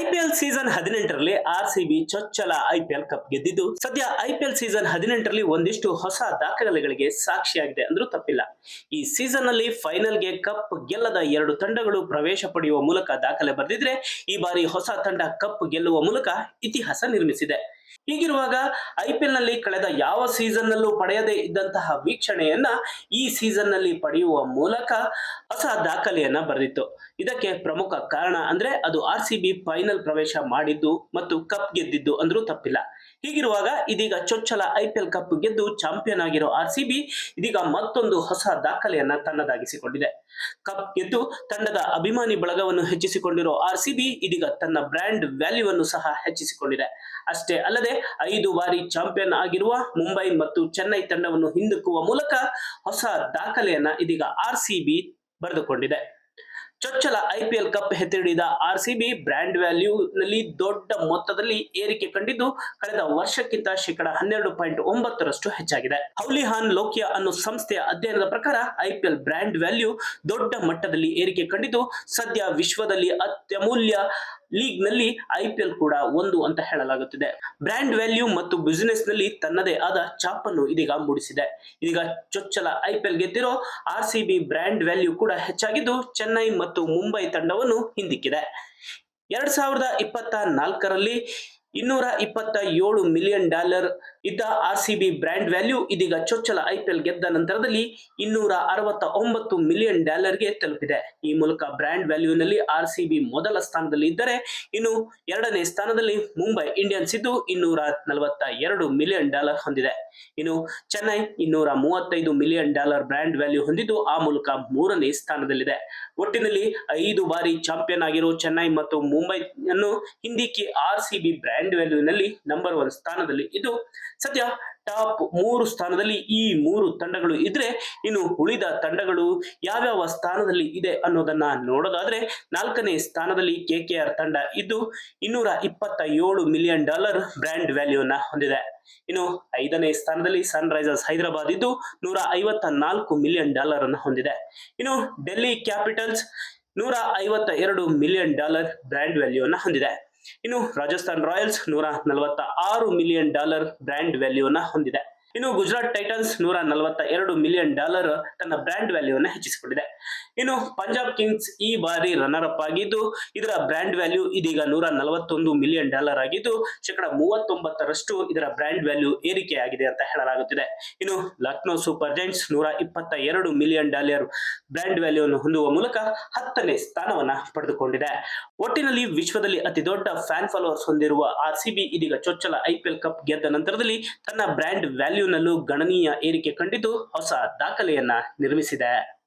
IPL season ಹದಿನೆಂಟರಲ್ಲಿ R C B ಚೊಚ್ಚಲ IPL cup ಗೆದ್ದಿದ್ದು, ಸದ್ಯ ಐಪಿಎಲ್ ಸೀಸನ್ ಹದಿನೆಂಟರಲ್ಲಿ ಒಂದಿಷ್ಟು ಹೊಸ ದಾಖಲೆಗಳಿಗೆ ಸಾಕ್ಷಿಯಾಗಿದೆ ಅಂದ್ರೂ ತಪ್ಪಿಲ್ಲ. ಈ ಸೀಸನ್ನಲ್ಲಿ ಫೈನಲ್ಗೆ ಕಪ್ ಗೆಲ್ಲದ ಎರಡು ತಂಡಗಳು ಪ್ರವೇಶ ಪಡೆಯುವ ಮೂಲಕ ದಾಖಲೆ ಬರೆದಿದ್ರೆ, ಈ ಬಾರಿ ಹೊಸ ತಂಡ ಕಪ್ ಗೆಲ್ಲುವ ಮೂಲಕ ಇತಿಹಾಸ ನಿರ್ಮಿಸಿದೆ. ಹೀಗಿರುವಾಗ ಐಪಿಎಲ್ನಲ್ಲಿ ಕಳೆದ ಯಾವ ಸೀಸನ್ ನಲ್ಲೂ ಪಡೆಯದೇ ಇದ್ದಂತಹ ವೀಕ್ಷಣೆಯನ್ನ ಈ ಸೀಸನ್ನಲ್ಲಿ ಪಡೆಯುವ ಮೂಲಕ ಹೊಸ ದಾಖಲೆಯನ್ನ ಬರೆದಿತ್ತು. ಇದಕ್ಕೆ ಪ್ರಮುಖ ಕಾರಣ ಅಂದ್ರೆ ಅದು ಆರ್ ಸಿ ಫೈನಲ್ ಪ್ರವೇಶ ಮಾಡಿದ್ದು ಮತ್ತು ಕಪ್ ಗೆದ್ದಿದ್ದು ಅಂದ್ರೂ ತಪ್ಪಿಲ್ಲ. ಹೀಗಿರುವಾಗ ಇದೀಗ ಚೊಚ್ಚಲ ಐಪಿಎಲ್ ಕಪ್ ಗೆದ್ದು ಚಾಂಪಿಯನ್ ಆಗಿರೋ ಆರ್ ಸಿ ಬಿ ಇದೀಗ ಮತ್ತೊಂದು ಹೊಸ ದಾಖಲೆಯನ್ನ ತನ್ನದಾಗಿಸಿಕೊಂಡಿದೆ. ಕಪ್ ಗೆದ್ದು ತಂಡದ ಅಭಿಮಾನಿ ಬಳಗವನ್ನು ಹೆಚ್ಚಿಸಿಕೊಂಡಿರೋ ಆರ್ ಸಿಬಿ ಇದೀಗ ತನ್ನ ಬ್ರ್ಯಾಂಡ್ ವ್ಯಾಲ್ಯೂವನ್ನು ಸಹ ಹೆಚ್ಚಿಸಿಕೊಂಡಿದೆ. ಅಷ್ಟೇ ಅಲ್ಲದೆ ಐದು ಬಾರಿ ಚಾಂಪಿಯನ್ ಆಗಿರುವ ಮುಂಬೈ ಮತ್ತು ಚೆನ್ನೈ ತಂಡವನ್ನು ಹಿಂದಿಕ್ಕುವ ಮೂಲಕ ಹೊಸ ದಾಖಲೆಯನ್ನ ಇದೀಗ ಆರ್ ಸಿ ಬಿ ಬರೆದುಕೊಂಡಿದೆ. ಚೊಚ್ಚಲ ಐಪಿಎಲ್ ಕಪ್ ಹೆತ್ತಿಡಿದ ಬಿ ಬ್ರ್ಯಾಂಡ್ ವ್ಯಾಲ್ಯೂ ನಲ್ಲಿ ದೊಡ್ಡ ಮೊತ್ತದಲ್ಲಿ ಏರಿಕೆ ಕಂಡಿದ್ದು ಕಳೆದ ವರ್ಷಕ್ಕಿಂತ ಶೇಕಡ ಹನ್ನೆರಡು ಪಾಯಿಂಟ್ ಒಂಬತ್ತರಷ್ಟು ಹೆಚ್ಚಾಗಿದೆ. ಹೌಲಿಹಾನ್ ಲೋಕಿಯಾ ಅನ್ನೋ ಸಂಸ್ಥೆಯ ಅಧ್ಯಯನದ ಪ್ರಕಾರ ಐಪಿಎಲ್ ಬ್ರ್ಯಾಂಡ್ ವ್ಯಾಲ್ಯೂ ದೊಡ್ಡ ಮಟ್ಟದಲ್ಲಿ ಏರಿಕೆ ಕಂಡಿದ್ದು ಸದ್ಯ ವಿಶ್ವದಲ್ಲಿ ಅತ್ಯಮೂಲ್ಯ ಲೀಗ್ನಲ್ಲಿ ಐಪಿಎಲ್ ಕೂಡ ಒಂದು ಅಂತ ಹೇಳಲಾಗುತ್ತಿದೆ. ಬ್ರ್ಯಾಂಡ್ ವ್ಯಾಲ್ಯೂ ಮತ್ತು ಬಿಸಿನೆಸ್ನಲ್ಲಿ ತನ್ನದೇ ಆದ ಛಾಪನ್ನು ಇದೀಗ ಮೂಡಿಸಿದೆ. ಇದೀಗ ಚೊಚ್ಚಲ IPL ಗೆದ್ದಿರೋ R C B brand value ಕೂಡ ಹೆಚ್ಚಾಗಿದ್ದು ಚೆನ್ನೈ ಮತ್ತು ಮುಂಬೈ ತಂಡವನ್ನು ಹಿಂದಿಕ್ಕಿದೆ. ಎರಡ್ ಸಾವಿರದ ಇಪ್ಪತ್ತ ನಾಲ್ಕರಲ್ಲಿ ಇನ್ನೂರ ಇಪ್ಪತ್ತ ಏಳು ಮಿಲಿಯನ್ ಡಾಲರ್ ಇದ್ದ R C B brand value ಇದೀಗ ಚೊಚ್ಚಲ ಐಪಿಎಲ್ ಗೆದ್ದ ನಂತರದಲ್ಲಿ ಇನ್ನೂರ ಅರವತ್ತ ಒಂಬತ್ತು ಮಿಲಿಯನ್ ಡಾಲರ್ಗೆ ತಲುಪಿದೆ. ಈ ಮೂಲಕ ಬ್ರ್ಯಾಂಡ್ ವ್ಯಾಲ್ಯೂನಲ್ಲಿ ಆರ್ ಸಿ ಬಿ ಮೊದಲ ಸ್ಥಾನದಲ್ಲಿ ಇದ್ದರೆ ಇನ್ನು ಎರಡನೇ ಸ್ಥಾನದಲ್ಲಿ ಮುಂಬೈ ಇಂಡಿಯನ್ಸ್ ಇದ್ದು ಇನ್ನೂರ ನಲವತ್ತ ಎರಡು ಮಿಲಿಯನ್ ಡಾಲರ್ ಹೊಂದಿದೆ. ಇನ್ನು ಚೆನ್ನೈ ಇನ್ನೂರ ಮೂವತ್ತೈದು ಮಿಲಿಯನ್ ಡಾಲರ್ ಬ್ರ್ಯಾಂಡ್ ವ್ಯಾಲ್ಯೂ ಹೊಂದಿದ್ದು ಆ ಮೂಲಕ ಮೂರನೇ ಸ್ಥಾನದಲ್ಲಿದೆ. ಒಟ್ಟಿನಲ್ಲಿ ಐದು ಬಾರಿ ಚಾಂಪಿಯನ್ ಆಗಿರುವ ಚೆನ್ನೈ ಮತ್ತು ಮುಂಬೈ ಅನ್ನು ಹಿಂದಿಕ್ಕಿ ಆರ್ ಸಿ ಬಿ ಬ್ರ್ಯಾಂಡ್ ವ್ಯಾಲ್ಯೂನಲ್ಲಿ ನಂಬರ್ ಒನ್ ಸ್ಥಾನದಲ್ಲಿ ಇದ್ದು ಸದ್ಯ ಟಾಪ್ ಮೂರು ಸ್ಥಾನದಲ್ಲಿ ಈ ಮೂರು ತಂಡಗಳು ಇದ್ರೆ ಇನ್ನು ಉಳಿದ ತಂಡಗಳು ಯಾವ್ಯಾವ ಸ್ಥಾನದಲ್ಲಿ ಇದೆ ಅನ್ನೋದನ್ನ ನೋಡೋದಾದ್ರೆ ನಾಲ್ಕನೇ ಸ್ಥಾನದಲ್ಲಿ ಕೆ ಕೆ ಆರ್ ತಂಡ ಇದ್ದು ಇನ್ನೂರ ಇಪ್ಪತ್ತ ಏಳು ಮಿಲಿಯನ್ ಡಾಲರ್ ಬ್ರ್ಯಾಂಡ್ ವ್ಯಾಲ್ಯೂನ ಹೊಂದಿದೆ. ಇನ್ನು ಐದನೇ ಸ್ಥಾನದಲ್ಲಿ ಸನ್ ರೈಸರ್ಸ್ ಹೈದರಾಬಾದ್ ಇದ್ದು ನೂರ ಐವತ್ತ ನಾಲ್ಕು ಮಿಲಿಯನ್ ಡಾಲರ್ ಅನ್ನು ಹೊಂದಿದೆ. ಇನ್ನು ಡೆಲ್ಲಿ ಕ್ಯಾಪಿಟಲ್ಸ್ ನೂರ ಐವತ್ತ ಎರಡು ಮಿಲಿಯನ್ ಡಾಲರ್ ಬ್ರ್ಯಾಂಡ್ ವ್ಯಾಲ್ಯೂನ ಹೊಂದಿದೆ. ಇನ್ನು ರಾಜಸ್ಥಾನ್ ರಾಯಲ್ಸ್ ನೂರ ನಲವತ್ತ ಆರು ಮಿಲಿಯನ್ ಡಾಲರ್ ಬ್ರ್ಯಾಂಡ್ ವ್ಯಾಲ್ಯೂನ ಹೊಂದಿದೆ. ಇನ್ನು ಗುಜರಾತ್ ಟೈಟನ್ಸ್ ನೂರ ನಲವತ್ತ ಎರಡು ಮಿಲಿಯನ್ ಡಾಲರ್ ತನ್ನ ಬ್ರ್ಯಾಂಡ್ ವ್ಯಾಲ್ಯೂವನ್ನು ಹೆಚ್ಚಿಸಿಕೊಂಡಿದೆ. ಇನ್ನು ಪಂಜಾಬ್ ಕಿಂಗ್ಸ್ ಈ ಬಾರಿ ರನ್ನರ್ ಅಪ್ ಆಗಿದ್ದು, ಇದರ ಬ್ರ್ಯಾಂಡ್ ವ್ಯಾಲ್ಯೂ ಇದೀಗ ನೂರ ನಲವತ್ತೊಂದು ಮಿಲಿಯನ್ ಡಾಲರ್ ಆಗಿದ್ದು, ಶೇಕಡ ಮೂವತ್ತೊಂಬತ್ತರಷ್ಟು ಇದರ ಬ್ರ್ಯಾಂಡ್ ವ್ಯಾಲ್ಯೂ ಏರಿಕೆಯಾಗಿದೆ ಅಂತ ಹೇಳಲಾಗುತ್ತಿದೆ. ಇನ್ನು ಲಕ್ನೋ ಸೂಪರ್ ಜೈಂಟ್ಸ್ ನೂರ ಇಪ್ಪತ್ತ ಎರಡು ಮಿಲಿಯನ್ ಡಾಲರ್ ಬ್ರ್ಯಾಂಡ್ ವ್ಯಾಲ್ಯೂವನ್ನು ಹೊಂದುವ ಮೂಲಕ ಹತ್ತನೇ ಸ್ಥಾನವನ್ನ ಪಡೆದುಕೊಂಡಿದೆ. ಒಟ್ಟಿನಲ್ಲಿ ವಿಶ್ವದಲ್ಲಿ ಅತಿ ದೊಡ್ಡ ಫ್ಯಾನ್ ಫಾಲೋವರ್ಸ್ ಹೊಂದಿರುವ ಆರ್ ಸಿ ಬಿ ಇದೀಗ ಚೊಚ್ಚಲ ಐಪಿಎಲ್ ಕಪ್ ಗೆದ್ದ ನಂತರದಲ್ಲಿ ತನ್ನ ಬ್ರ್ಯಾಂಡ್ ವ್ಯಾಲ್ಯೂನಲ್ಲೂ ಗಣನೀಯ ಏರಿಕೆ ಕಂಡಿದ್ದು ಹೊಸ ದಾಖಲೆಯನ್ನ ನಿರ್ಮಿಸಿದೆ.